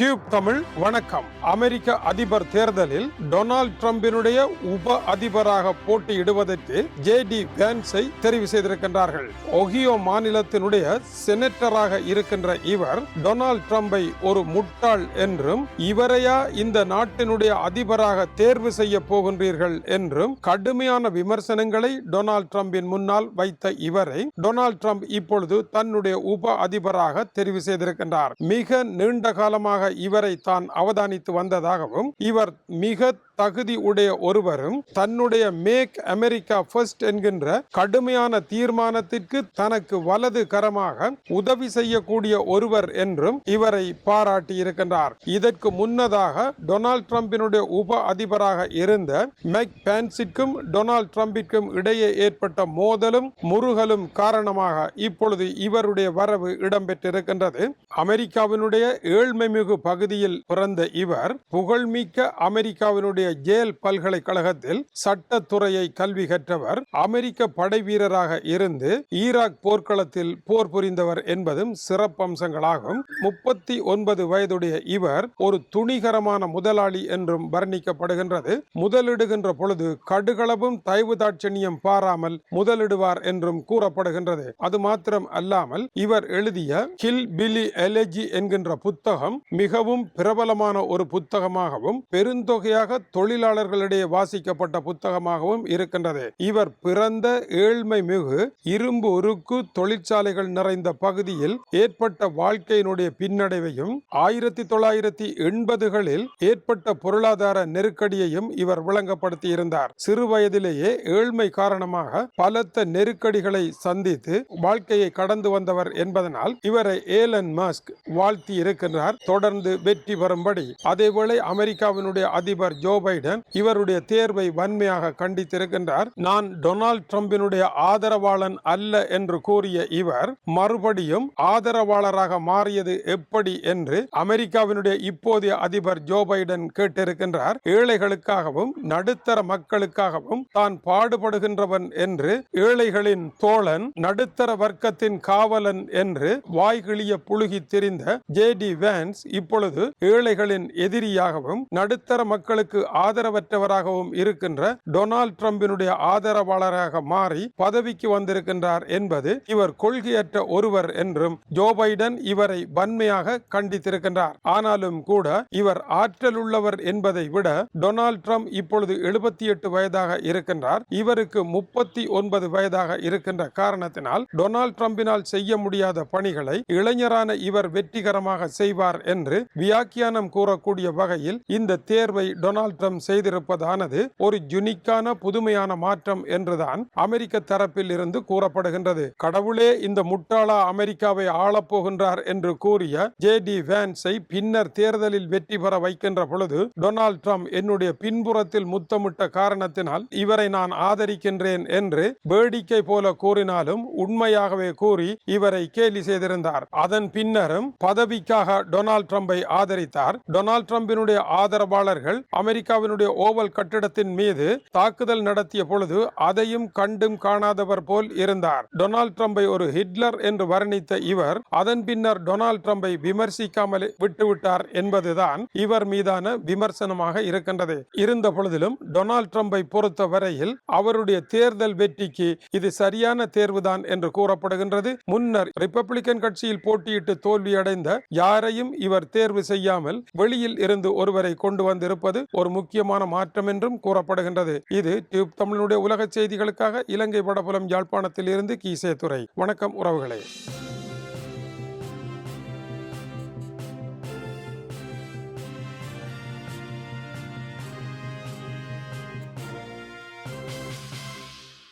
Tube Tamil வணக்கம். அமெரிக்க அதிபர் தேர்தலில் டொனால்ட் ட்ரம்பினுடைய உப அதிபராக போட்டியிடுவதற்கு ஜே டி வேன்ஸை தெரிவு செய்திருக்கின்றார்கள். ஒஹியோ மாநிலத்தினுடைய செனட்டராக இருக்கின்ற இவர் டொனால்ட் ட்ரம்பை ஒரு முட்டாள் என்றும் இவரையா இந்த நாட்டினுடைய அதிபராக தேர்வு செய்ய போகின்றீர்கள் என்றும் கடுமையான விமர்சனங்களை டொனால்ட் ட்ரம்பின் முன்னால் வைத்த இவரை டொனால்ட் ட்ரம்ப் இப்பொழுது தன்னுடைய உப அதிபராக தெரிவு செய்திருக்கின்றார். மிக நீண்ட காலமாக இவரை தான் அவதானித்து வந்ததாகவும் இவர் மிக தகுதி உடைய ஒருவரும் தன்னுடைய மேக் அமெரிக்கா ஃபர்ஸ்ட் என்கின்ற கடுமையான தீர்மானத்திற்கு தனக்கு வலது கரமாக உதவி செய்யக்கூடிய ஒருவர் என்றும் இவரை பாராட்டி இருக்கின்றார். இதற்கு முன்னதாக டொனால்ட் ட்ரம்பினுடைய உப அதிபராக இருந்த மெக் பேன்சிற்கும் டொனால்ட் ட்ரம்பிற்கும் இடையே ஏற்பட்ட மோதலும் முருகலும் காரணமாக இப்பொழுது இவருடைய வரவு இடம்பெற்றிருக்கின்றது. அமெரிக்காவினுடைய ஏழ்மை மிகு பகுதியில் பிறந்த இவர் புகழ்மிக்க அமெரிக்காவினுடைய ஜேல் பல்கலைக்கழகத்தில் சட்டத்துறையை கல்வி கற்றவர் அமெரிக்க படை வீரராக இருந்து ஈராக் போர்க்களத்தில் போர் புரிந்தவர் என்பதும் சிறப்பம்சங்களாகும். முப்பத்தி ஒன்பது வயதுடைய இவர் ஒரு துணிகரமான முதலாளி என்றும் வர்ணிக்கப்படுகின்றது. முதலிடுகின்ற பொழுது கடுகளவும் தயவு தாட்சணியம் பாராமல் முதலிடுவார் என்றும் கூறப்படுகின்றது. அது மாத்திரம் அல்லாமல் இவர் எழுதிய கில் பிலி எலஜி என்கின்ற புத்தகம் மிக மிகவும் பிரபலமான ஒரு புத்தகமாகவும் பெருந்தொகையாக தொழிலாளர்களிடையே வாசிக்கப்பட்ட புத்தகமாகவும் இருக்கின்றது. இவர் பிறந்த ஏழ்மை மிகு இரும்பு உருக்கு தொழிற்சாலைகள் நிறைந்த பகுதியில் ஏற்பட்ட வாழ்க்கையினுடைய பின்னடைவையும் ஆயிரத்தி தொள்ளாயிரத்தி எண்பதுகளில் ஏற்பட்ட பொருளாதார நெருக்கடியையும் இவர் விளங்கப்படுத்தி இருந்தார் சிறு வயதிலேயே ஏழ்மை காரணமாக பலத்த நெருக்கடிகளை சந்தித்து வாழ்க்கையை கடந்து வந்தவர் என்பதனால் இவரை ஏலன் மஸ்க் வாழ்த்தி இருக்கின்றார். தொடர்ந்து தொடர்ந்து வெற்றி பெறும்படி. அதேவேளை அமெரிக்காவினுடைய அதிபர் ஜோ பைடன் இவருடைய தேர்வை வன்மையாக கண்டித்திருக்கின்றார். நான் டொனால்ட் ட்ரம்பினுடைய ஆதரவாளன் அல்ல என்று கூறிய இவர் மறுபடியும் ஆதரவாளராக மாறியது எப்படி என்று அமெரிக்காவினுடைய இப்போதைய அதிபர் ஜோ பைடன் கேட்டிருக்கின்றார். ஏழைகளுக்காகவும் நடுத்தர மக்களுக்காகவும் தான் பாடுபடுகின்றவன் என்று ஏழைகளின் தோழன் நடுத்தர வர்க்கத்தின் காவலன் என்று வாய்கிழிய புழுகி தெரிந்த ஜே டி வேன்ஸ் இப்பொழுது ஏழைகளின் எதிரியாகவும் நடுத்தர மக்களுக்கு ஆதரவற்றவராகவும் இருக்கின்ற டொனால்ட் ட்ரம்பினுடைய ஆதரவாளராக மாறி பதவிக்கு வந்திருக்கின்றார் என்பது இவர் கொள்கையற்ற ஒருவர் என்றும் ஜோ பைடன் இவரை வன்மையாக கண்டித்திருக்கின்றார். ஆனாலும் கூட இவர் ஆற்றல் உள்ளவர் என்பதை விட டொனால்ட் ட்ரம்ப் இப்பொழுது எழுபத்தி எட்டு வயதாக இருக்கின்றார். இவருக்கு முப்பத்தி ஒன்பது வயதாக இருக்கின்ற காரணத்தினால் டொனால்ட் ட்ரம்பினால் செய்ய முடியாத பணிகளை இளைஞரான இவர் வெற்றிகரமாக செய்வார் என்று வியாக்கியானம் கூறக்கூடிய வகையில் இந்த தேர்வை டொனால்ட் ட்ரம்ப் செய்திருப்பதானது ஒரு ஜுனிக்கான புதுமையான மாற்றம் என்றுதான் அமெரிக்க தரப்பில் இருந்து கூறப்படுகின்றது. கடவுளே இந்த முட்டாளா அமெரிக்காவை ஆளப்போகின்றார் என்று கூறிய ஜே டி வேன்ஸை பின்னர் தேர்தலில் வெற்றி பெற வைக்கின்ற பொழுது டொனால்ட் ட்ரம்ப் என்னுடைய பின்புறத்தில் முத்தமிட்ட காரணத்தினால் இவரை நான் ஆதரிக்கின்றேன் என்று வேடிக்கை போல கூறினாலும் உண்மையாகவே கூறி இவரை கேலி செய்திருந்தார். அதன் பின்னரும் பதவிக்காக டொனால்ட் ட்ரம்ப் ஆதரித்தார். டொனால்ட் ட்ரம்பினுடைய ஆதரவாளர்கள் அமெரிக்காவினுடைய ஓவல் கட்டிடத்தின் மீது தாக்குதல் நடத்திய பொழுது அதையும் கண்டும் காணாதவர் போல் இருந்தார். டொனால்ட் ட்ரம்பை ஒரு ஹிட்லர் என்று வர்ணித்த இவர் அதன் பின்னர் டொனால்ட் ட்ரம்பை விமர்சிக்காமல் விட்டுவிட்டார் என்பதுதான் இவர் மீதான விமர்சனமாக இருக்கின்றது. இருந்த பொழுதிலும் டொனால்ட் ட்ரம்பை பொறுத்த வரையில் அவருடைய தேர்தல் வெற்றிக்கு இது சரியான தேர்வுதான் என்று கூறப்படுகின்றது. முன்னர் ரிப்பப்ளிக்கன் கட்சியில் போட்டியிட்டு தோல்வியடைந்த யாரையும் இவர் தேர்வு செய்யாமல் வெளியில் இருந்து ஒருவரை கொண்டு வந்திருப்பது ஒரு முக்கியமான மாற்றம் என்றும் கூறப்படுகின்றது. இது டியூப் தமிழனுடைய உலக செய்திகளுக்காக இலங்கை வடபுலம் யாழ்ப்பாணத்தில் இருந்து கீசே துறை வணக்கம் உறவுகளே.